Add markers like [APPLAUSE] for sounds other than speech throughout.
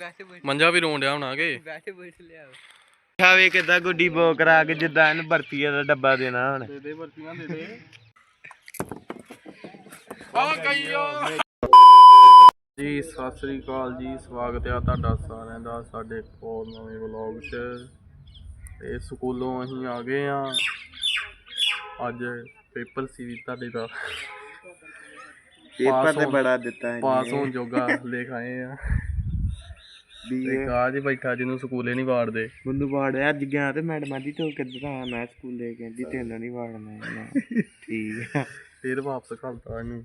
ਬੈਠ ਮੰਜਾ ਵੀ ਰੋਣ ਡਿਆ ਹੋਣਾ ਕਿ? ਬੈਠ ਬੈਠ ਲਿਆ। ਖਾਵੇ ਕਿਦਾਂ ਗੁੱਡੀ ਬੋ ਕਰਾ ਕੇ ਜਿੱਦਾਂ ਇਹਨੂੰ ਬਰਫੀਆ ਦਾ ਡੱਬਾ ਦੇਣਾ ਹੁਣ। ਦੇ ਦੇ ਵਰਤੀਆਂ ਦੇ ਦੇ। ਆ ਕਈਓ। ਜੀ ਸਤਿ ਸ੍ਰੀ ਅਕਾਲ ਜੀ ਸਵਾਗਤ ਹੈ ਤੁਹਾਡਾ ਸਾਰਿਆਂ ਦਾ ਸਾਡੇ ਹੋਰ ਨਵੇਂ ਵਲੌਗ 'ਚ। ਤੇ ਸਕੂਲੋਂ ਅਸੀਂ ਆ ਗਏ ਆ। ਅੱਜ ਪੇਪਰ ਸੀ ਵੀ ਤੁਹਾਡੇ ਦਾ। ਪੇਪਰ ਤੇ ਬੜਾ ਦਿੱਤਾ ਇਹਨੇ। ਪਾਸ ਹੋਣ ਜੋਗਾ ਲਿਖ ਆਏ ਆ। ਵੀ ਤੇ ਇਹ ਕਾਜ ਬੈਠਾ ਜਿਹਨੂੰ ਸਕੂਲੇ ਨਹੀਂ ਵਾੜਦੇ। ਮੈਨੂੰ ਵਾੜਿਆ ਅੱਜ ਗਿਆ ਤੇ ਮੈਡਮ ਆਂਦੀ ਤੂੰ ਕਿੱਧਰ ਆਇਆ ਮੈਂ ਸਕੂਲੇ ਕਹਿੰਦੀ ਤੈਨੂੰ ਨਹੀਂ ਵਾੜਨਾ ਮੈਂ। ਠੀਕ ਆ। ਫਿਰ ਵਾਪਸ ਘਲਤਾ ਇਹਨੂੰ।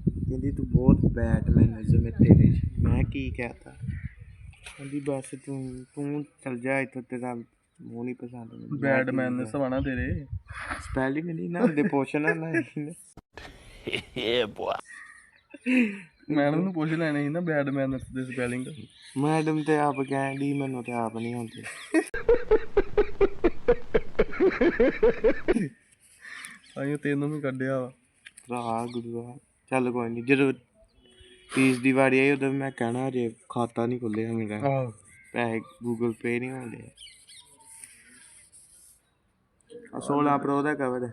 ਕਹਿੰਦੀ ਤੂੰ ਬਹੁਤ ਬੈਡ ਮੈਨੇਜਰ ਹੈ ਤੇਰੇ 'ਚ। ਮੈਂ ਕੀ ਕਹਤਾ? ਕਹਿੰਦੀ ਬਸ ਤੂੰ ਤੂੰ ਚਲ ਜਾ ਇੱਥੋਂ ਤੇਰਾ ਮੂੰਹ ਨਹੀਂ ਪਸੰਦ ਮੈਨੂੰ। ਬੈਡ ਮੈਨ ਸਵਾਣਾ ਤੇਰੇ। ਸਪੈਲਿੰਗ ਨਹੀਂ ਨਾ ਦੇ ਪੋਸ਼ਨ ਨਾ ਮੈਡਮ ਨੂੰ ਪੁੱਛ ਲੈਣੇ ਸੀ ਨਾ ਬੈਡ ਮੈਨ ਦੇ ਸਪੈਲਿੰਗ ਮੈਡਮ ਤੇ ਆਪ ਕਹਿੰਦੀ ਮੈਨੂੰ ਤੇ ਆਪ ਨਹੀਂ ਹੁੰਦੀ ਆਈਓ ਤੈਨੂੰ ਵੀ ਕੱਢਿਆ ਵਾ। ਭਰਾ ਗੁਰੂਆ ਚੱਲ ਕੋਈ ਨਹੀਂ ਜਦੋਂ ਫੀਸ ਦੀ ਵਾਰੀ ਆਈ ਉਦੋਂ ਮੈਂ ਕਹਿਣਾ ਜੇ ਖਾਤਾ ਨਹੀਂ ਖੁੱਲਿਆ ਮੇਰਾ। ਆਹੋ। ਪੈਸੇ ਗੂਗਲ ਪੇ ਨਹੀਂ ਹੁੰਦੇ ਆ 16 ਪ੍ਰੋ ਦਾ ਕਵਰ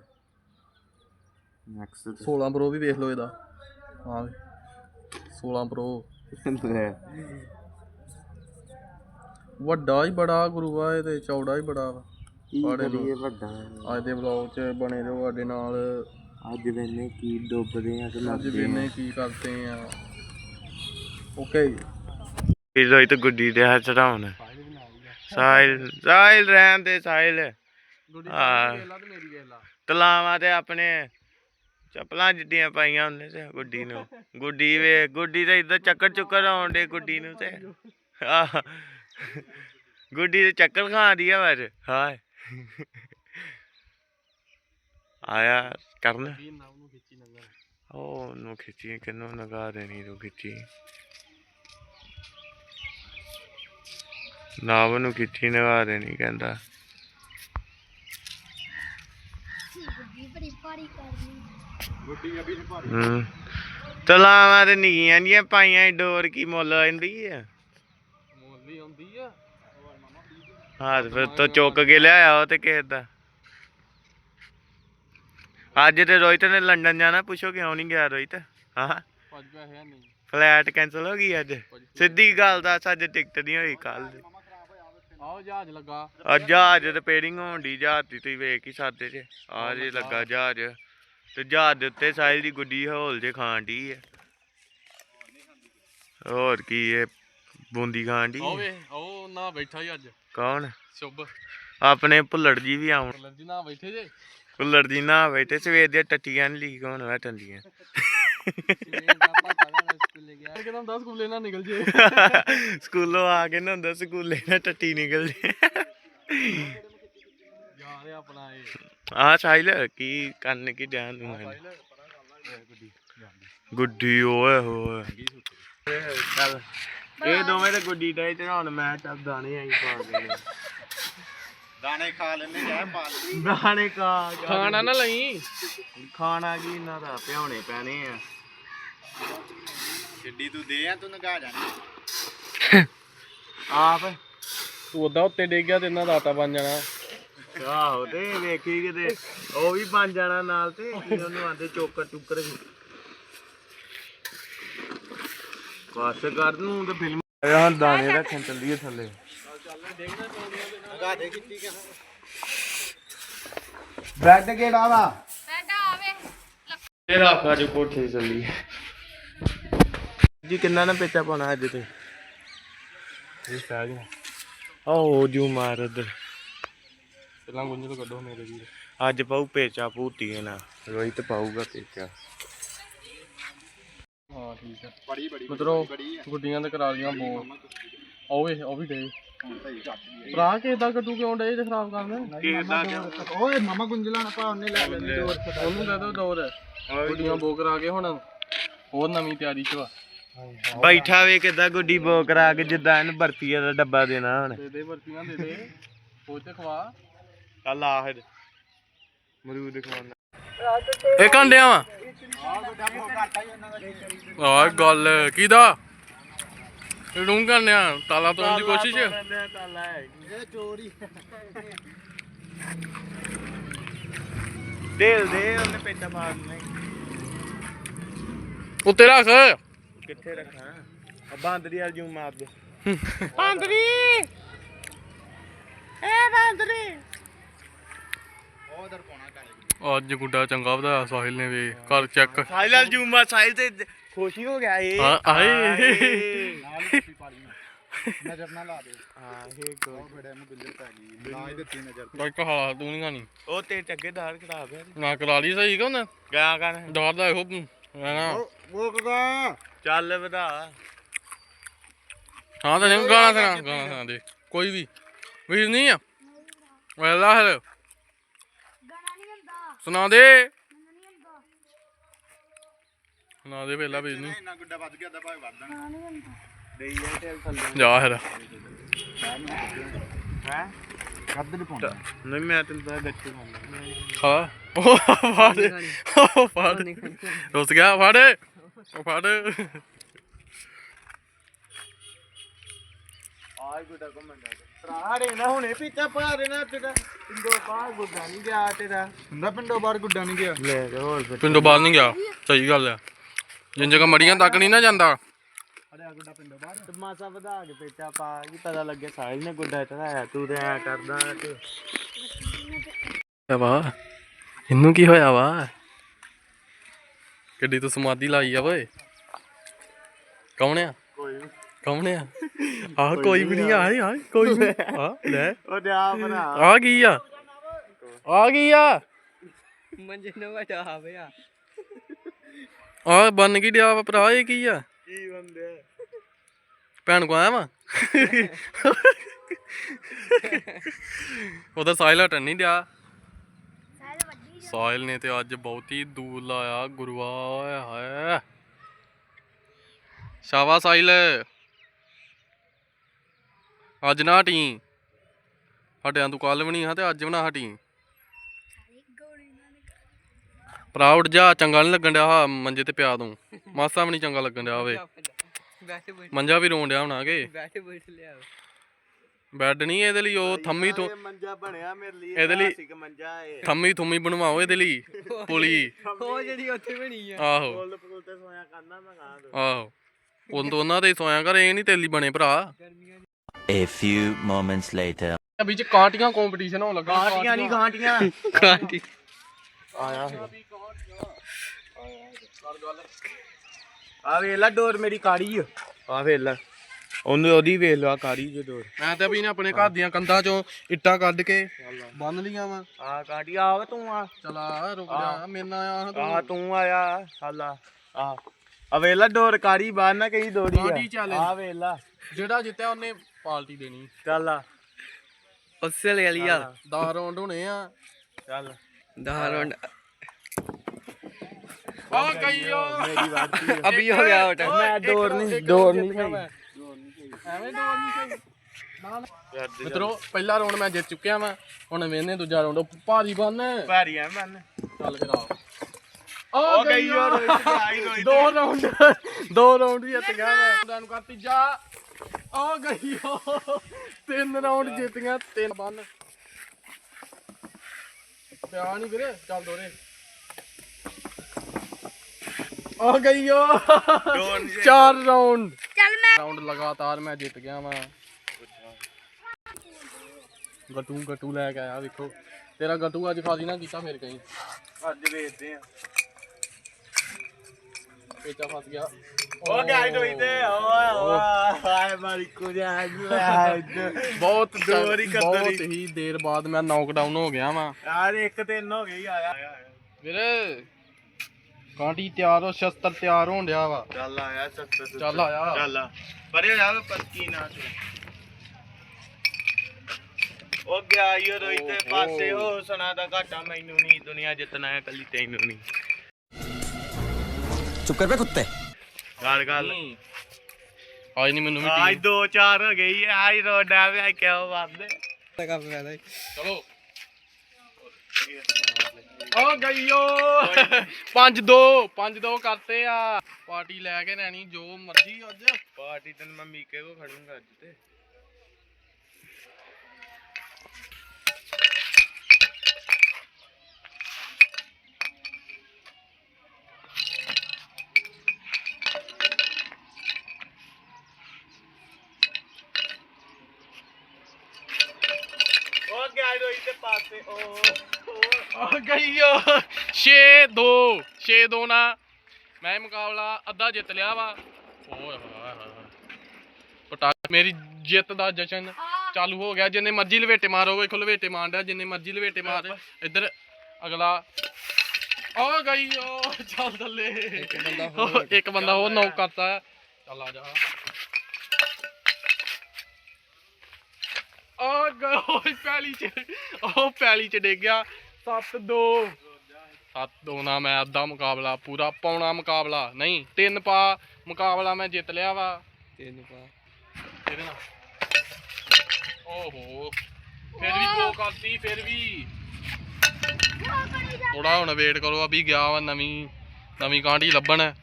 ਮੈਕਸ 16 ਪ੍ਰੋ ਵੀ ਵੇਖ ਲਓ ਇਹਦਾ। ਹਾਂ। 16 ਪ੍ਰੋ ਵੱਡਾ ਹੀ ਬੜਾ ਗੁਰੂਆ ਇਹ ਤੇ ਚੌੜਾ ਹੀ ਬੜਾ ਵਾ। ਕੀ ਬੜੇ ਕਰੀਏ ਵੱਡਾ? ਅੱਜ ਦੇ ਵਲੌਗ 'ਚ ਬਣੇ ਰਹੋ ਸਾਡੇ ਨਾਲ। ਅੱਜ ਵੇਨੇ ਕੀ ਡੁੱਬਦੇ ਆ ਤੇ ਅੱਜ ਵੇਨੇ ਕੀ ਕਰਦੇ ਆ। ਓਕੇ ਪੀਜ਼ਾ ਤੇ ਗੁੱਡੀ ਦੇ ਹੱਥ ਚੜਾਉਣ। ਸਾਹਿਲ ਸਾਹਿਲ ਰਹਿਣ ਦੇ ਸਾਹਿਲ। ਹਾਂ। ਮੇਰੀ ਵੇਖ ਲਾ। ਤਲਾਵਾਂ ਤੇ ਆਪਣੇ ਚੱਪਲਾਂ ਜਿੱਡੀਆਂ ਪਾਈਆਂ ਉਹਨੇ ਤੇ ਗੁੱਡੀ ਨੂੰ। [LAUGHS] ਗੁੱਡੀ ਵੇ ਗੁੱਡੀ ਤੇ ਇਦਾਂ ਚੱਕਰ ਚੁੱਕਰ ਆਉਣ ਦੇ ਗੁੱਡੀ ਨੂੰ ਤੇ। ਆਹ। ਗੁੱਡੀ ਤੇ ਚੱਕਰ ਖਾਂਦੀ ਆ ਵਰ ਹਾਏ। ਆਇਆ ਕਰਨ। ਨੰਗਾ ਉਹ ਨੂੰ ਖਿੱਚੀ ਕਿਨੂੰ ਲਗਾ ਦੇਣੀ ਤੂੰ ਖਿੱਚੀ? ਨਾਵ ਨੂੰ ਖਿੱਚੀ ਲਗਾ ਦੇਣੀ ਕਹਿੰਦਾ। ਹੂੰ। ਤਲਾਵਾਂ ਤੇ ਨਿੱਕੀਆਂ ਜੀਆਂ ਪਾਈਆਂ ਡੋਰ ਕੀ ਮੁੱਲ ਲੈਂਦੀ ਆ? ਮੋਲੀ ਆਉਂਦੀ ਆ। ਹੱਥ ਫਿਰ ਤੋਂ ਚੁੱਕ ਕੇ ਲਿਆਇਆ ਉਹ ਤੇ ਕਿਸੇ ਦਾ। ਅੱਜ ਤੇ ਰੋਹਿਤ ਨੇ ਲੰਡਨ ਜਾਣਾ ਪੁੱਛੋ ਕਿਉਂ ਨਹੀਂ ਗਿਆ ਰੋਹਿਤ? ਹਾਂ। ਫਲਾਈਟ ਕੈਨਸਲ ਹੋ ਗਈ ਅੱਜ? ਸਿੱਧੀ ਗੱਲ ਦਾ ਅੱਜ ਟਿਕਟ ਨਹੀਂ ਹੋਈ ਕੱਲ ਆਓ ਜਹਾਜ਼ ਲੱਗਾ। ਆ ਜਹਾਜ਼ ਰਿਪੇਅਰਿੰਗ ਹੋਣ ਦੀ ਜਹਾਜ਼ ਦੀ ਤੁਸੀਂ ਵੇਖ ਹੀ ਸਕਦੇ ਜੇ। ਆ ਜੇ ਲੱਗਾ ਜਹਾਜ਼। ਤੇ ਜਹਾਜ਼ ਦੇ ਉੱਤੇ ਸਾਹਿਲ ਦੀ ਗੁੱਡੀ ਹੌਲ ਜੇ ਖਾਣ ਦੀ ਹੈ ਹੋਰ ਕੀ ਇਹ ਬੂੰਦੀ ਖਾਣ ਦੀ ਆਓ ਵੇ ਉਹ ਨਾ ਬੈਠਾ ਹੀ ਅੱਜ। ਕੌਣ? ਸ਼ੁਭ। ਆਪਣੇ ਭੁੱਲੜ ਜੀ ਵੀ ਆਉਣ। ਲੱਜੀ ਨਾ ਬੈਠੇ ਜੇ। ਭੁੱਲੜ ਜੀ ਨਾ ਬੈਠੇ ਸਵੇਰ ਦੀਆਂ ਟੱਟੀਆਂ ਨੀ ਲੀਕ ਹੋਣ ਵਾ ਟੰਡੀਆਂ ਸਕੂਲੇ ਨਾ ਨਿਕਲ ਜੇ। [LAUGHS] ਸਕੂਲੋਂ ਆ ਕੇ ਨਾ ਹੁੰਦਾ ਸਕੂਲੇ ਨਾ ਟੱਟੀ ਨਿਕਲ ਜੇ। ਜਾ ਰਿਹਾ ਆਪਣਾ ਇਹ। ਆ ਸਾਹਿਲ ਕੀ ਕਰਨ ਕੀ ਜਾਣ ਨੂੰ ਹੈ ਗੁੱਡੀ ਓਏ ਹੋਏ। ਚੱਲ ਇਹ ਦੋਵੇਂ ਤੇ ਗੁੱਡੀ ਤੇ ਹੁਣ ਮੈਂ ਚੱਲ ਦਾਣੇ ਆਈ ਪਾ ਦੇ ਦਾਣੇ ਖਾ ਲੈਣੇ ਜਾ ਪਾ ਦਾਣੇ ਕਾ ਖਾਣਾ ਨਾ ਲਈ। ਖਾਣਾ ਕੀ ਇਹਨਾਂ ਦਾ ਪਿਆਉਣੇ ਪੈਣੇ ਆ। ਛੱਡੀ ਤੂੰ ਦੇ ਆ ਤੂੰ ਨਗਾ ਜਾਣਾ ਆਪ ਤੂੰ ਉਦਾਂ ਉੱਤੇ ਡਿੱਗ ਗਿਆ ਤੇ ਇਹਨਾਂ ਦਾ ਆਟਾ ਬਣ ਜਾਣਾ। ਆਹੋ ਤੇ ਵੇਖੀ ਕਿਤੇ ਉਹ ਵੀ ਬਣ ਜਾਣਾ ਨਾਲ ਤੇ ਕੀ ਉਹਨੂੰ ਆਂਦੇ ਚੋਕਰ ਚੁੱਕਰ ਵੀ। ਬਸ ਕਰ ਨੂੰ ਤੇ ਫਿਲਮ ਆਇਆ ਦਾਣੇ ਰੱਖਣ ਚੱਲੀਏ ਥੱਲੇ। ਬੈੱਡ ਕਿਹੜਾ ਵਾ? ਇਹ ਰਾਖਾ ਜੋ ਕੋਠੇ ਚੱਲੀ ਜੀ ਕਿੰਨਾ ਨਾ ਪੇਚਾ ਪਾਉਣਾ ਅੱਜ ਤੇ। ਇਹ ਪੈ ਗਿਆ ਆਓ ਜੂ ਮਾਰ ਉਧਰ ਪਹਿਲਾਂ ਗੁੰਝ ਤੋਂ ਕੱਢੋ ਮੇਰੇ ਵੀਰ। ਅੱਜ ਪਾਉ ਪੇਚਾ ਭੂਤੀਏ ਨਾ ਰੋਹਿਤ ਪਾਊਗਾ ਪੇਚਾ। ਹਾਂ ਠੀਕ ਹੈ ਬੜੀ ਬੜੀ ਮਿੱਤਰੋ ਗੁੱਡੀਆਂ ਤੇ ਕਰਾ ਲੀਆਂ ਬੋ ਓਏ ਉਹ ਵੀ ਡੇ ਭਰਾ ਕੇ ਇਦਾਂ ਕੱਟੂ ਕਿਉਂ ਡੇ ਤੇ ਖਰਾਬ ਕਰਨਾ? ਕਿਹਦਾ ਓਏ ਮਾਮਾ ਗੁੰਜਲਾ ਨਾ ਪਾ ਉਹਨੇ ਲੈ ਲੈਣੀ ਦੋ ਉਹਨੂੰ ਦੇ ਦੋ ਦੌਰ ਗੁੱਡੀਆਂ ਬੋ ਕਰਾ ਕੇ ਹੁਣ। ਹੋਰ ਨਵੀਂ ਤਿਆਰੀ ਚ ਵਾ। ਬੈਠਾ ਵੇ ਕਿਦਾਂ ਗੁੱਡੀ ਬੋ ਕਰਾ ਕੇ ਜਿੱਦਾਂ ਇਹਨੂੰ ਬਰਫੀਆ ਦਾ ਡੱਬਾ ਦੇਣਾ ਹੁਣ। ਦੇ ਦੇ ਵਰਤੀਆਂ ਦੇ ਦੇ। ਉਹ ਤੇ ਖਵਾ। ਕੱਲ ਆਹਰ ਮਰੂਦ ਖਵਾਉਣਾ। ਇਹ ਕੰਡਿਆ ਵਾ। ਆ ਗੱਲ ਕਿਹਦਾ? ਰੂੰ ਕਰਨੇ ਆ ਤਾਲਾ ਤੋੜਨ ਦੀ ਕੋਸ਼ਿਸ਼। ਇਹ ਚੋਰੀ। ਦੇਲ ਦੇ ਉਹਨੇ ਪੇਟਾ ਮਾਰਨਾ। ਉੱਤੇ ਰੱਖ। ਕਿੱਥੇ ਰੱਖਾਂ? ਆ ਬਾਂਦਰੀ ਵਾਲ ਜੂ ਮਾਰ ਦੇ। ਬਾਂਦਰੀ! ਏ ਬਾਂਦਰੀ ਉਹ ਉਧਰ ਪਾਉਣਾ ਕਾਲੇ ਅੱਜ ਗੁੱਡਾ ਚੰਗਾ ਵਧਾਇਆ ਸਾਹਿਲ ਨੇ ਵੀ ਕਰ ਚੈੱਕ ਸਾਈਲ ਵਾਲ ਜੂ ਮਾਰ ਸਾਈਲ ਤੇ ਖੁਸ਼ੀ ਹੋ ਗਿਆ ਏ। ਹਾਂ, ਆਏ। ਨਾਲ ਕੁੱਤੀ ਨਾ ਨਜ਼ਰ ਨਾ ਲਾ ਦੇ ਹਾਂ ਇਹ ਕੋ ਉਹ ਬੜੇ ਨੂੰ ਬਿੱਲੇ ਪੈ ਗਈ ਨਾ ਹੀ ਦਿੱਤੀ ਨਜ਼ਰ ਬਾਈਕ ਹਾਲਾ ਤੂੰ ਨਹੀਂ ਖਾਣੀ। ਉਹ ਤੇ ਚੱਗੇ ਦਾੜ ਖਰਾਬ ਹੈ ਨਾ ਕਰਾ ਲਈ ਸਹੀ ਕਿ ਉਹਨੇ? ਗਿਆ ਕਰ। ਦਾਰ ਦਾ ਇਹੋ ਰਹਿਣਾ। ਉਹ ਕਦਾ? ਚੱਲ ਵਧਾ। ਹਾਂ ਤਾਂ ਨਹੀਂ ਗਾਣਾ ਸੁਣਾ ਗਾਣਾ ਸੁਣਾ ਦੇ। ਕੋਈ ਵੀ। ਵੀਰ ਨਹੀਂ ਆ। ਵੇਲਾ ਹੈ ਗਾਣਾ ਨਹੀਂ ਹੁੰਦਾ ਸੁਣਾ ਦੇ। ਸੁਣਾ ਦੇ ਵੇਲਾ ਵੀਰ ਨਹੀਂ ਇੰਨਾ ਗੁੱਡਾ ਵੱਧ ਗਿਆ ਦਾ ਭਾਵੇਂ ਵੱਧ ਹੁੰਦਾ। ਦੇਈ ਆ ਤੇ ਥੱਲੇ। ਜਾ ਫਿਰ। ਹੈ? ਕੱਦ ਨਹੀਂ ਪਾਉਣਾ ਨਹੀਂ ਮੈਂ ਤੈਨੂੰ ਤਾਂ ਗੱਚੇ ਖਾਣਾ ਖਾ। ਉਹ ਫੜ ਉਹ ਫੜ ਰੁੱਸ ਗਿਆ ਫੜ। ਉਹ ਫੜ। ਆਏ ਗੁੱਡਾ ਘੁੰਮਣ ਦਾ ਤਰਾੜੇ ਨਾ ਹੁਣੇ ਪੀਤਾ ਪਾ ਦੇਣਾ ਤੇਰਾ ਇੰਦੋ ਬਾਹਰ ਗੁੱਡਾ ਨਹੀਂ ਗਿਆ ਤੇਰਾ ਹੁੰਦਾ ਪਿੰਡੋਂ ਬਾਹਰ ਗੁੱਡਾ ਨਹੀਂ ਗਿਆ। ਲੈ ਜਾ ਹੋਰ ਫਿਰ। ਪਿੰਡੋਂ ਬਾਹਰ ਨਹੀਂ ਗਿਆ। ਸਹੀ ਗੱਲ ਆ। ਜਿੰਨ ਜਗ੍ਹਾ ਮੜੀਆਂ ਤੱਕ ਨਹੀਂ ਨਾ ਜਾਂਦਾ। ਅਰੇ ਗੁੱਡਾ ਪਿੰਡੋਂ ਬਾਹਰ। ਤੇ ਮਾਸਾ ਵਧਾ ਕੇ ਪੇਚਾ ਪਾ ਕੀ ਪਤਾ ਲੱਗੇ ਸਾਹਿਲ ਨੇ ਗੁੱਡਾ ਚੜਾਇਆ। ਤੂੰ ਤੇ ਐ ਕਰਦਾ ਤੇ। ਆ ਵਾ? ਇਹਨੂੰ ਕੀ ਹੋਇਆ ਵਾ? ਕਿੱਡੀ ਤੂੰ ਸਮਾਧੀ ਲਾਈ ਆ ਓਏ। ਕੌਣ ਆ? ਕੋਈ ਕੌਣ ਆ? ਆਹ ਕੋਈ ਵੀ ਨਹੀਂ ਆਏ ਆ ਕੋਈ ਵੀ ਆ ਲੈ। ਉਹ ਜਾ ਭਰਾ ਆ ਕੀ ਆ। ਆ ਕੀ ਆ। ਮੰਜੇ ਨੂੰ ਵਟਾ ਆਵੇ ਆ। ਆ ਬਨ ਕੀ ਡਿਆ ਵਾ ਭਰਾ ਇਹ ਕੀ ਆ? ਕੀ ਬੰਦੇ ਭੈਣ ਕੋ ਆਇਆ ਵਾ? ਉਹਦਾ ਸਾਇਲ ਹਟਣ ਨਹੀਂ ਡਿਆ ਸਾਇਲ ਨੇ ਤੇ ਅੱਜ ਬਹੁਤ ਹੀ ਦੂਰ ਲਾਇਆ ਗੁਰੂਆ ਓਏ ਹਾਏ। ਸ਼ਾਵਾ ਸਾਹਿਲ ਅੱਜ ਨਾ ਹਟੀ। ਹਟਿਆਂ ਤੂੰ ਕੱਲ ਵੀ ਨਹੀਂ ਹਾਂ ਤੇ ਅੱਜ ਵੀ ਨਾ ਹਟੀ। ਪ੍ਰਾਊਡ ਜਾ, ਚੰਗਾ ਨਹੀਂ ਲੱਗਣ ਡਿਆ ਮੰਜੇ ਤੇ ਪਿਆ ਤੂੰ। ਮਾਸਾ ਵੀ ਨਹੀਂ ਚੰਗਾ ਲੱਗਣ ਡਿਆ ਓਏ ਮੰਜਾ ਵੀ ਰੋਣ ਡਿਆ ਹੋਣਾ ਕਿ ਬੈਠ ਬੈਠ ਲਿਆ ਬੈੱਡ ਨਹੀਂ ਇਹਦੇ ਲਈ, ਉਹ ਥੰਮੀ ਤੋਂ ਮੰਜਾ ਬਣਿਆ ਮੇਰੇ ਲਈ ਇਹਦੇ ਲਈ- ਮੰਜਾ ਏ ਥੰਮੀ ਥੁੰਮੀ ਬਣਵਾਓ ਇਹਦੇ ਲਈ, ਪੁਲੀ। ਉਹ ਜਿਹੜੀ ਉੱਥੇ ਬਣੀ ਆ ਆਹੋ। ਫੁੱਲ ਫੁੱਲ ਤੇ ਸੋਇਆ ਕਰਨਾ ਮੈਂ ਕਹਾਂ ਆਹੋ। ਉਹ ਤੋਂ ਉਹਨਾਂ ਦੇ ਸੋਇਆ ਕਰ ਇਹ ਨਹੀਂ ਤੇਲੀ ਬਣੇ ਭਰਾ। A few moments later. ਵਿੱਚ ਕਾਂਟੀਆਂ ਕੰਪੀਟੀਸ਼ਨ ਹੋਣ ਲੱਗਾ। ਗਾਂਟੀਆਂ ਨਹੀਂ ਗਾਂਟੀਆਂ ਕਾਂਟੀ ਆਇਆ ਆ ਵੇਲਾ ਡੋਰ ਮੇਰੀ ਕਾੜੀ ਆ। ਆ ਵੇਲਾ ਉਹਨੂੰ ਉਹਦੀ ਵੇਖ ਆ ਕਾੜੀ ਜੋ ਡੋਰ। ਮੈਂ ਤਾਂ ਵੀ ਨੇ ਆਪਣੇ ਘਰ ਦੀਆਂ ਕੰਧਾਂ ਚੋਂ ਇੱਟਾਂ ਕੱਢ ਕੇ ਬੰਨ ਲੀਆਂ ਵਾ। ਆ ਕਾੜੀ ਆ ਤੂੰ ਆ। ਚਲਾ ਰੁਕ ਜਾ ਮੇਰੇ ਨਾਲ ਆ ਤੂੰ। ਆ ਤੂੰ ਆਇਆ ਹਾਲਾ ਆ। ਆ। ਵੇਲਾ ਡੋਰ ਕਾੜੀ ਬਾਹਰ ਨਾ ਕਹੀ ਦੋੜੀ ਆ। ਆ ਵੇਲਾ ਜਿਹੜਾ ਜਿੱਤਿਆ ਉਹਨੇ ਪਾਰਟੀ ਦੇਣੀ। ਚੱਲ ਆ। ਉਸੇ ਲਈ ਆ। 10 ਰਾਉਂਡ ਹੋਣੇ ਆ। ਚੱਲ। ਦਹ ਰੌਂਡ ਆ ਗਈਓ ਮੇਰੀ [LAUGHS] ਅਭੀ ਹੋ ਗਿਆ ਆਊਟ ਮੈਂ ਡੋਰ ਨਹੀਂ ਡੋਰ ਨਹੀਂ ਸਹੀ। ਐਵੇਂ ਡੋਰ ਨਹੀਂ ਸਹੀ। ਮਿੱਤਰੋ ਪਹਿਲਾ ਰਾਉਂਡ ਮੈਂ ਜਿੱਤ ਚੁੱਕਿਆ ਵਾਂ। ਹੁਣ ਵੇਨੇ ਦੂਜਾ ਰਾਉਂਡ ਭਾਰੀ ਬੰਨ ਭਾਰੀ ਆ ਮਨ ਚੱਲ ਫਿਰ ਆ। ਉਹ ਗਈ ਯਾਰ ਦੋ ਰਾਉਂਡ ਦੋ ਰਾਉਂਡ ਜਿੱਤ ਗਿਆ ਮੈਂ। ਉਹਨਾਂ ਨੂੰ ਕਰ ਤੀਜਾ ਆ ਗਈ ਓ। ਤਿੰਨ ਰਾਉਂਡ ਜਿੱਤ ਗਿਆ ਤਿੰਨ ਬੰਨ ਪਿਆ ਨਹੀਂ ਵੀਰੇ ਚੱਲ ਦੋਰੇ। ਆ ਗਈ ਓ। ਚਾਰ ਰਾਉਂਡ ਚੱਲ ਮੈਂ ਰਾਉਂਡ ਲਗਾਤਾਰ ਮੈਂ ਜਿੱਤ ਗਿਆ ਵਾਂ। ਗਟੂ ਗਟੂ ਲੈ ਕੇ ਆਇਆ ਵੇਖੋ। ਤੇਰਾ ਗਟੂ ਅੱਜ ਖਾਲੀ ਨਾ ਕੀਤਾ ਫਿਰ ਕਹੀਂ ਅੱਜ ਵੇਚਦੇ ਆ। ਪੇਚਾ ਫਸ ਗਿਆ। Eh? Oh, oh, oh. ਬਹੁਤ ਡੋਰੀ ਬਹੁਤ ਹੀ ਦੇਰ ਬਾਅਦ ਮੈਂ ਨੌਕਡਾਊਨ ਹੋ ਗਿਆ ਵਾਂ। ਯਾਰ ਇੱਕ ਦਿਨ ਹੋ ਗਈ ਆਇਆ ਵੀਰੇ ਕਾਂਟੀ ਤਿਆਰ ਹੋ ਸ਼ਸਤਰ ਤਿਆਰ ਹੋਣ ਡਿਆ ਵਾ। ਚੱਲ ਆਇਆ ਸੱਤ ਚੱਲ ਆਇਆ। ਚੱਲ ਆ। ਪਰੇ ਯਾਰ ਪੱਕੀ ਨਾ ਤੂੰ ਉਹ ਗਿਆ ਯੋ ਰੋਈਤੇ ਓਹੋ। ਪਾਸੇ ਹੋ ਸੁਣਾ ਦਾ ਘਾਟਾ ਮੈਨੂੰ ਨਹੀਂ ਦੁਨੀਆ ਜਿੱਤਣਾ ਹੈ ਕੱਲੀ ਤੈਨੂੰ ਨਹੀਂ ਚੁੱਪ ਕਰ ਕੁੱਤੇ। ਗੱਲ ਗੱਲ। ਆਜ ਨਹੀਂ ਮੈਨੂੰ ਵੀ ਆਜ ਟੀਮ ਦੋ ਚਾਰ ਹੋ ਗਈ ਆਜ ਰੋਡਾ ਵੀ ਕਿਉਂ ਫਾਇਦਾ ਚਲੋ। ਆ ਗਈਓ ਪੰਜ ਦੋ ਪੰਜ ਦੋ ਕਰਤੇ ਆ। ਪਾਰਟੀ ਲੈ ਕੇ ਲੈਣੀ ਜੋ ਮਰਜ਼ੀ ਅੱਜ। ਪਾਰਟੀ ਤੈਨੂੰ ਮੈਂ ਮੀਕੇ ਕੋ ਖੜੂੰਗਾ ਅੱਜ ਤੇ। ਉਹ ਗਿਆ ਰੋਈ ਤੇ ਪਾਸੇ ਉਹ। ਆ ਗਈ ਓ 6 2 6 2 ਨਾ। ਮੈਂ ਮੁਕਾਬਲਾ ਅੱਧਾ ਜਿੱਤ ਲਿਆ ਵਾ। ਓਏ ਹੋਏ ਹੋਏ ਪਟਾ ਮੇਰੀ ਜਿੱਤ ਦਾ ਜਸ਼ਨ ਚਾਲੂ ਹੋ ਗਿਆ। ਜਿੰਨੇ ਮਰਜ਼ੀ ਲਵੇਟੇ ਮਾਰੋ ਵੇਖੋ ਲਵੇਟੇ ਮਾਰਦਾ ਜਿੰਨੇ ਮਰਜ਼ੀ ਲਵੇਟੇ ਮਾਰ। ਇੱਧਰ ਅਗਲਾ। ਆ ਗਈ ਓ ਚੱਲ ਥੱਲੇ। ਇੱਕ ਬੰਦਾ ਉਹ, ਇੱਕ ਬੰਦਾ ਹੋਰ ਨੌਕ ਕਰਤਾ। ਚੱਲ ਆ ਜਾ। ਉਹ ਗੋਲ ਪੈਲੀ ਚ ਉਹ ਪੈਲੀ ਚ ਡੇ ਗਿਆ 7-2 7-2 ਨਾਲ ਮੈਂ ਅੱਧਾ ਮੁਕਾਬਲਾ ਪੂਰਾ ਪੌਣਾ ਮੁਕਾਬਲਾ। ਨਹੀਂ ਤਿੰਨ ਪਾ ਮੁਕਾਬਲਾ ਮੈਂ ਜਿੱਤ ਲਿਆ ਵਾ। ਤਿੰਨ ਪਾ। ਇਹਦੇ ਨਾਲ। ਓਹੋ ਫਿਰ ਵੀ ਕੋ ਕਰਦੀ ਫਿਰ ਵੀ। ਥੋੜਾ ਹੁਣ ਵੇਟ ਕਰੋ ਅਭੀ ਗਿਆ ਵਾ ਨਵੀਂ ਨਵੀਂ ਕਾਂਢੀ ਲੱਭਣ।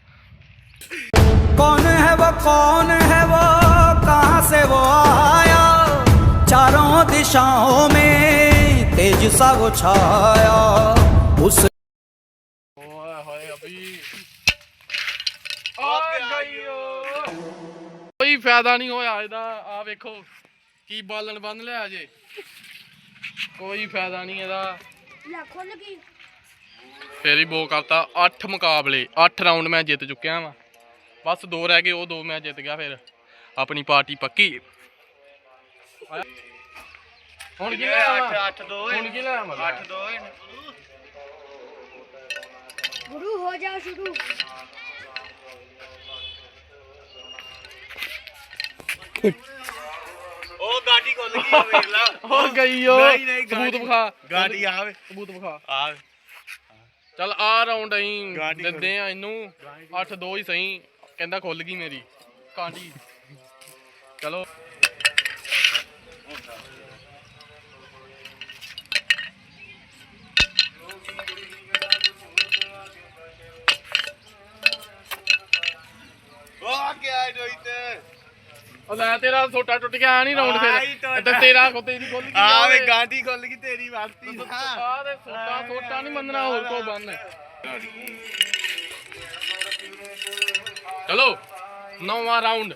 ਕੌਣ ਹੈ ਵਾ ਕੌਣ ਹੈ ਵਾ ਕਹਾਂ ਸੇ ਵਾ ਆਇਆ? चारों दिशाओं में तेज सा वो छाया उस ਓਏ ਹੋਏ ਅਭੀ ਆ ਗਈ ਓ। ਕੋਈ ਫਾਇਦਾ ਨਹੀਂ ਹੋਇਆ ਇਹਦਾ ਆ ਵੇਖੋ ਕੀ ਬਾਲਣ ਬੰਨ ਲਿਆ ਜੇ ਕੋਈ ਫਾਇਦਾ ਨਹੀਂ ਇਹਦਾ ਲੈ ਖੁੱਲ ਗਈ ਫੇਰ ਹੀ ਬੋ ਕਰਤਾ 8 ਮੁਕਾਬਲੇ 8 ਰਾਉਂਡ ਮੈਂ ਜਿੱਤ ਚੁੱਕਿਆ ਵਾਂ ਬਸ ਦੋ ਰਹਿ ਗਏ ਉਹ ਦੋ ਮੈਂ ਜਿੱਤ ਗਿਆ ਫਿਰ ਆਪਣੀ ਪਾਰਟੀ ਪੱਕੀ ਆਇਆ। ਹੁਣ ਕੀ ਲੈ ਆਵਾਂ 8 2 ਹੁਣ ਕੀ ਲੈ ਆਵਾਂ 8 2 ਗੁਰੂ ਹੋ ਜਾ ਸ਼ੁਰੂ। ਉਹ ਗਾਡੀ ਖੁੱਲ ਗਈ ਆ ਵੇਖ ਲਾ। [LAUGHS] ਹੋ ਗਈ ਓ ਨਹੀਂ, ਨਹੀਂ, ਸਬੂਤ ਗਾਡੀ- ਵਿਖਾ। ਗਾਡੀ ਆਵੇ ਸਬੂਤ ਵਿਖਾ। ਆ ਚੱਲ ਆ ਰਾਉਂਡ ਅਸੀਂ ਦਿੰਦੇ ਆ ਇਹਨੂੰ। 8 2 ਹੀ ਸਹੀ। ਕਹਿੰਦਾ ਖੁੱਲ ਗਈ ਮੇਰੀ। ਕਾਂਡੀ। ਚਲੋ। ਉਹ ਲੈ ਤੇਰਾ ਛੋਟਾ ਟੁੱਟ ਗਿਆ ਨਹੀਂ ਆਈ ਫਿਰ। ਤੇ ਤੇਰਾ ਕੋ ਤੇਰੀ ਖੁੱਲ ਗਈ ਆਵੇ ਗਾਡੀ ਖੁੱਲ ਗਈ ਤੇਰੀ ਵਾਸਤੀ। ਆ ਤੇ ਛੋਟਾ ਛੋਟਾ ਨਹੀਂ ਮੰਨਣਾ ਹੋਰ ਕੋ ਬੰਨ। ਚਲੋ ਨੌਵਾਂ ਰਾਉਂਡ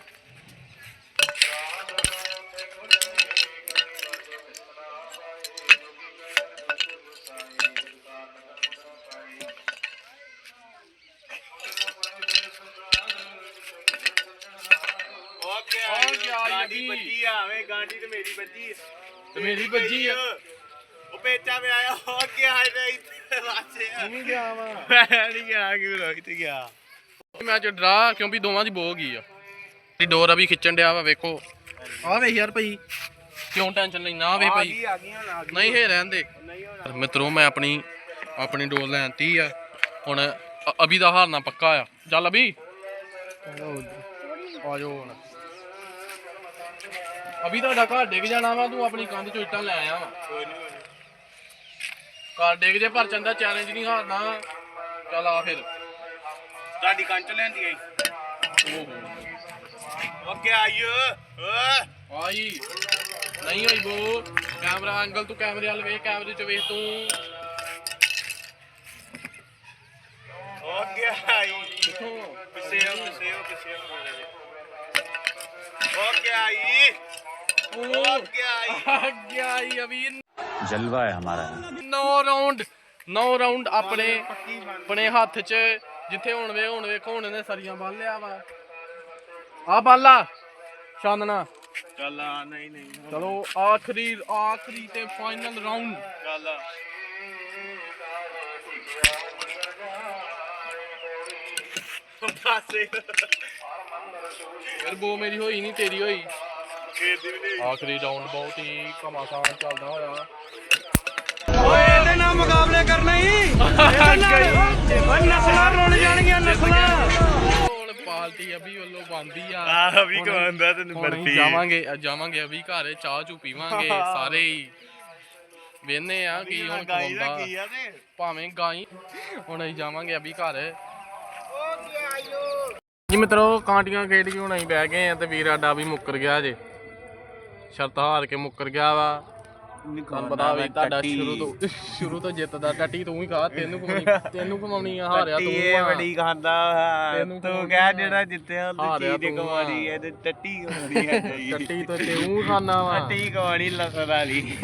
ਤੇ ਮੇਰੀ ਤੇ ਵੱਜੀ ਆ। ਉਹ ਪੇਚਾ ਮੇ ਆਇਆ ਹੋ ਗਿਆ ਰੋਈ ਤੇ ਵਾਸੇ ਨਹੀਂ ਗਿਆ ਵਾ। ਮੈਂ ਨਹੀਂ ਗਿਆ ਕਿ ਰੋਈ ਤੇ ਗਿਆ। ਮੈਚ ਡਰਾ ਕਿਉਂਕਿ ਦੋਵਾਂ ਦੀ ਬੋ ਗਈ ਆ। ਦੀ ਡੋਰ ਅਭੀ ਖਿੱਚਣ ਡਿਆ ਵਾ ਵੇਖੋ। ਆ ਵੇ ਯਾਰ ਭਾਈ। ਕਿਉਂ ਟੈਨਸ਼ਨ ਲੈਣਾ ਆ ਵੇ ਭਾਈ ਆ ਗਈਆਂ ਆ ਨਹੀਂ ਹੈ ਰਹਿੰਦੇ। ਮਿੱਤਰੋ ਮੈਂ ਆਪਣੀ ਆਪਣੀ ਡੋਰ ਲੈਣਤੀ ਆ। ਹੁਣ ਅਭੀ ਦਾ ਹਾਰਨਾ ਪੱਕਾ ਆ। ਚੱਲ ਅਭੀ। ਆ ਜਾਓ ਹੁਣ। ਅਭੀ ਤੁਹਾਡਾ ਘਰ ਡਿੱਗ ਜਾਣਾ ਵਾ ਤੂੰ ਆਪਣੀ ਕੰਧ ਚੋਂ ਇੱਟਾਂ ਲੈ ਆਇਆ ਵਾ ਘਰ ਡਿੱਗ ਜੇ ਪਰ ਚੰਦਾ ਚੈਲੰਜ ਨਹੀਂ ਹਾਰਨਾ। ਚੱਲ ਆ ਫਿਰ। ਤੁਹਾਡੀ ਕੰਚ ਲੈਂਦੀ ਆਈ। ਉਹ ਗਿਆ ਆਈ। ਨਹੀਂ ਹੋਈ ਬੋ। ਕੈਮਰਾ ਐਂਗਲ ਤੂੰ ਕੈਮਰੇ ਵੱਲ ਵੇਖ ਕੈਮਰੇ 'ਚ ਵੇਖ ਤੂੰ। ਗਿਆ ਆਈ। ਪਿੱਛੇ ਹੋ ਉਹ ਗਿਆ ਆਈ। ਉਹ ਗਿਆ ਆਈ ਆ ਗਿਆ ਈ ਅਭੀ जलवा है हमारा 9 ਰਾਉਂਡ 9 ਰਾਉਂਡ ਆਪਣੇ ਆਪਣੇ ਹੱਥ 'ਚ ਜਿੱਥੇ ਹੁਣ ਵੇ ਹੁਣ ਵੇਖੋ ਹੁਣ ਇਹਨੇ ਸਰੀਆਂ ਬੰਨ ਲਿਆ ਵਾ ਆ ਬਾਲਾ ਚਾਨਣਾ ਚੱਲ ਆ ਨਹੀਂ ਨਹੀਂ ਚਲੋ ਆਖਰੀ ਆਖਰੀ ਤੇ ਫਾਈਨਲ ਰਾਉਂਡ ਚੱਲ ਆ। ਪਾਸੇ ਫਿਰ ਬੋ ਮੇਰੀ ਹੋਈ ਨਹੀਂ ਤੇਰੀ ਹੋਈ ਖੇਡਦੀ ਵੀ ਨਹੀਂ ਆਖਰੀ ਰਾਉਂਡ ਬਹੁਤ ਹੀ ਘਮਾਸਾਨ ਚੱਲਦਾ ਹੋਇਆ। ਓਏ ਇਹਦੇ ਨਾਲ ਮੁਕਾਬਲੇ ਕਰਨਾ ਹੀ। ਓਏ ਨਸਲਾਂ ਰੁੱਲ ਜਾਣਗੀਆਂ ਨਸਲਾਂ। ਹੁਣ ਪਾਲਟੀ ਅਭੀ ਵੱਲੋਂ ਬੰਦੀ ਆ। ਆਹ ਵੀ ਕਮਾਂਦਾ ਤੈਨੂੰ ਬਰਫੀ ਜਾਵਾਂਗੇ ਅੱਜ ਜਾਵਾਂਗੇ ਅਭੀ ਘਰ ਚਾਹ ਚੂ ਪੀਵਾਂਗੇ ਸਾਰੇ ਹੀ। ਵੇਨੇ ਆ ਕੀ ਹੁਣ ਗਾਈ ਦਾ ਖਵਾਉਂਦਾ ਕੀ ਆ ਤੇ? ਭਾਵੇਂ ਗਾਈ ਹੁਣ ਅਸੀਂ ਜਾਵਾਂਗੇ ਅਭੀ ਘਰ। ਜੀ ਮਿੱਤਰੋ ਕਾਂਟੀਆਂ ਖੇਡ ਕੇ ਹੁਣ ਅਸੀਂ ਬਹਿ ਗਏ ਆ ਤੇ ਵੀਰ ਆਡਾ ਵੀ ਮੁੱਕਰ ਗਿਆ ਜੇ। ਸ਼ਰਤ ਹਾਰ ਕੇ ਮੁੱਕਰ ਗਿਆ ਵਾ। ਤੁਹਾਨੂੰ ਪਤਾ ਵੀ ਤੁਹਾਡਾ ਸ਼ੁਰੂ ਤੋਂ ਸ਼ੁਰੂ ਤੋਂ ਜਿੱਤਦਾ ਟੱਟੀ ਤੂੰ ਹੀ ਖਾ ਤੈਨੂੰ ਘੁਮਾਉਣੀ ਤੈਨੂੰ ਘੁਮਾਉਣੀ ਆ ਹਾਰਿਆ ਤੂੰ ਇਹ। ਬੜੀ ਖਾਂਦਾ ਤੂੰ ਕਹਿ ਜਿਹੜਾ ਜਿੱਤਿਆ ਉਹ ਚੀਜ਼ ਤੂੰ ਕਮਾਣੀ। ਹੈ ਤੇ ਟੱਟੀ ਹੁੰਦੀ ਹੈ ਟੱਟੀ ਤੋਂ ਤੂੰ ਖਾਣਾ ਵਾ। ਟੱਟੀ ਕਮਾਣੀ ਲਸਣ ਵਾਲੀ।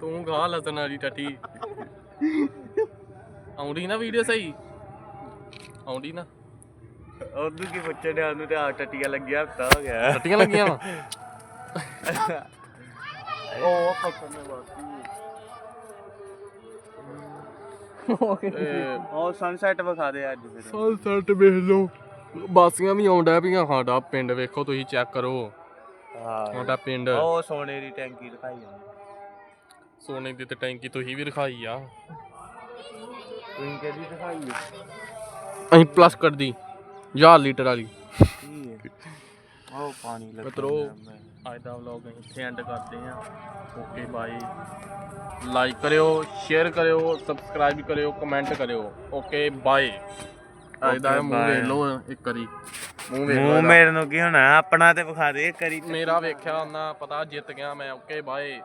ਤੂੰ ਖਾ ਲਸਣ ਵਾਲੀ ਟੱਟੀ। ਆਉਂਦੀ ਨਾ ਵੀਡੀਓ ਸਹੀ? ਆਉਂਦੀ ਨਾ। ਉਹਨੂੰ ਕੀ ਪੁੱਛਣ ਡਿਆ ਉਹਨੂੰ ਤੇ ਆ ਟੱਟੀਆਂ ਲੱਗਿਆ ਹਫਤਾ ਹੋ ਗਿਆ। ਟੱਟੀਆਂ ਲੱਗੀਆਂ ਵਾ? ਉਹ ਪੱਕਣ ਵਾਸਤੇ ਉਹ ਸਨਸੈਟ ਵਿਖਾ ਦੇ ਅੱਜ ਫਿਰ। ਸਨਸੈਟ ਵੇਖ ਲਓ। ਬਾਸੀਆਂ ਵੀ ਆਉਂਦਾ ਪਈਆਂ ਸਾਡਾ ਪਿੰਡ ਵੇਖੋ ਤੁਸੀਂ ਚੈੱਕ ਕਰੋ। ਸਾਡਾ ਪਿੰਡ। ਉਹ ਸੋਨੇ ਦੀ ਟੈਂਕੀ ਦਿਖਾਈ ਜਾਂਦੀ ਸੋਨੇ ਦੀ ਤੇ ਟੈਂਕੀ ਤੁਸੀਂ ਵੀ ਰਖਾਈ ਆ। ਤੁਸੀਂ ਕਿਹਦੀ ਦਿਖਾਈ ਹੈ ਅਸੀਂ ਪਲੱਸ ਕਰਦੀ 1000 ਲੀਟਰ ਵਾਲੀ। ਹੈ ਉਹ ਪਾਣੀ ਲੱਗਾ ਮਿੱਤਰੋ ਅੱਜ ਦਾ ਵਲੌਗ ਅਸੀਂ ਇੱਥੇ ਐਂਡ ਕਰਦੇ ਆ ਓਕੇ ਬਾਏ ਲਾਈਕ ਕਰਿਓ ਸ਼ੇਅਰ ਕਰਿਓ ਸਬਸਕ੍ਰਾਈਬ ਕਰਿਓ ਕਮੈਂਟ ਕਰਿਓ। ਓਕੇ ਬਾਏ ਅੱਜ ਦਾ ਮੂੰਹ ਵੇਖ. ਲਓ ਇੱਕ ਵਾਰੀ। ਮੂੰਹ ਵੇਖ ਲਓ ਮੂੰਹ। ਮੇਰੇ ਨੂੰ ਕੀ ਹੋਣਾ? ਆਪਣਾ ਤੇ ਵਿਖਾ ਦੇ ਕਰੀ ਮੇਰਾ ਵੇਖਿਆ ਉਹਨਾਂ ਪਤਾ ਜਿੱਤ ਗਿਆ ਮੈਂ। Okay bye